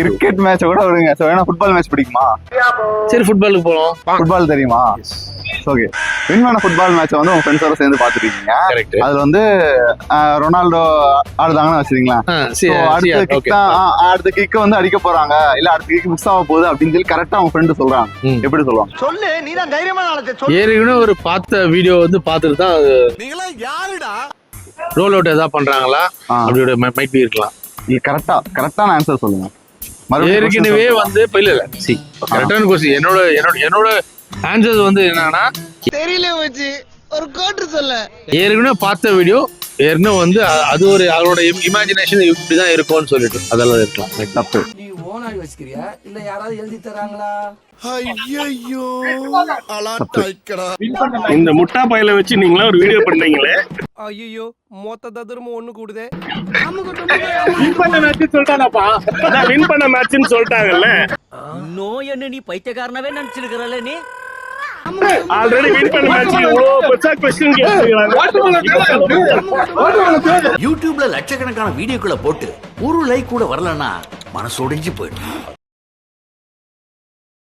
Cricket match கூட விடுங்க so ஏன்னா ஃபுட்பால் மேட்ச் பிடிக்குமா? சரி ஃபுட்பாலுக்கு போகலாம் ஃபுட்பால் தெரியுமா? ஓகே வின் பண்ண ஃபுட்பால் மேட்ச் வந்து உங்க ஃப்ரெண்ட்ஸோட சேர்ந்து பாத்துருக்கீங்க கரெக்ட் அதுல வந்து ரொனால்டோ ஆடுதாங்கன்னு வச்சுக்கீங்களேன். So, அடுத்த கிக் தான் அடுத்த கிக் வந்து அடிக்க போறாங்க. இல்ல அடுத்த கிக் மிஸ் ஆக போகுது அப்படின்னு சொல்லி கரெக்டா அவங்க ஃப்ரெண்டு சொல்றாங்க. எப்படி சொல்லுவாங்க? சொல்லு நீ தான் சொல்லு. ஏற்கனவே ஒரு பார்த்த வீடியோ வந்து பார்த்துட்டு தான் அது ரோல் அவுட் எதாவது பண்றாங்களா. அப்படியோட மைட் பி இருக்கலாம். கரெக்டா கரெக்டான ஆன்சர் சொல்லுங்க. ஏற்கனவே. வந்து இப்ப இல்ல இல்ல சி கரெக்டான கொஸ்டின் என்னோட என்னோட என்னோட ஆன்சர்ஸ் வந்து என்னன்னா தெரியல வச்சு ஒரு கோட்டு சொல்ல. ஏற்கனவே பார்த்த வீடியோ ஏற்கனவே வந்து அது ஒரு அவரோட இமேஜினேஷன் இப்படிதான் இருக்கும்னு சொல்லிட்டு. அதெல்லாம் இருக்கலாம். தப்பு. நீ ஓனாடி வச்சுக்கிறியா? இல்ல யாராவது எழுதி தராங்களா? இந்த முட்டா பையில வச்சு நீங்களா ஒரு வீடியோ பண்றீங்களே ஐயோ மொத்த ததுரமும் ஒண்ணு கூடுதே. வின் பண்ண மேட்ச் சொல்லிட்டானப்பா. அதான் வின் பண்ண மேட்ச்னு சொல்லிட்டாங்கல்ல. நோய் என்ன நீ பைத்தியக்காரனவே நினைச்சிருக்கிறல்ல நீ? ஆல்ரெடி வின் பண்ண மேட்ச் இவ்வளவு பெருசா யூடியூப்ல லட்சக்கணக்கான வீடியோக்களை போட்டு ஒரு லைக் கூட வரலன்னா மனசு உடைஞ்சு போயிடும்.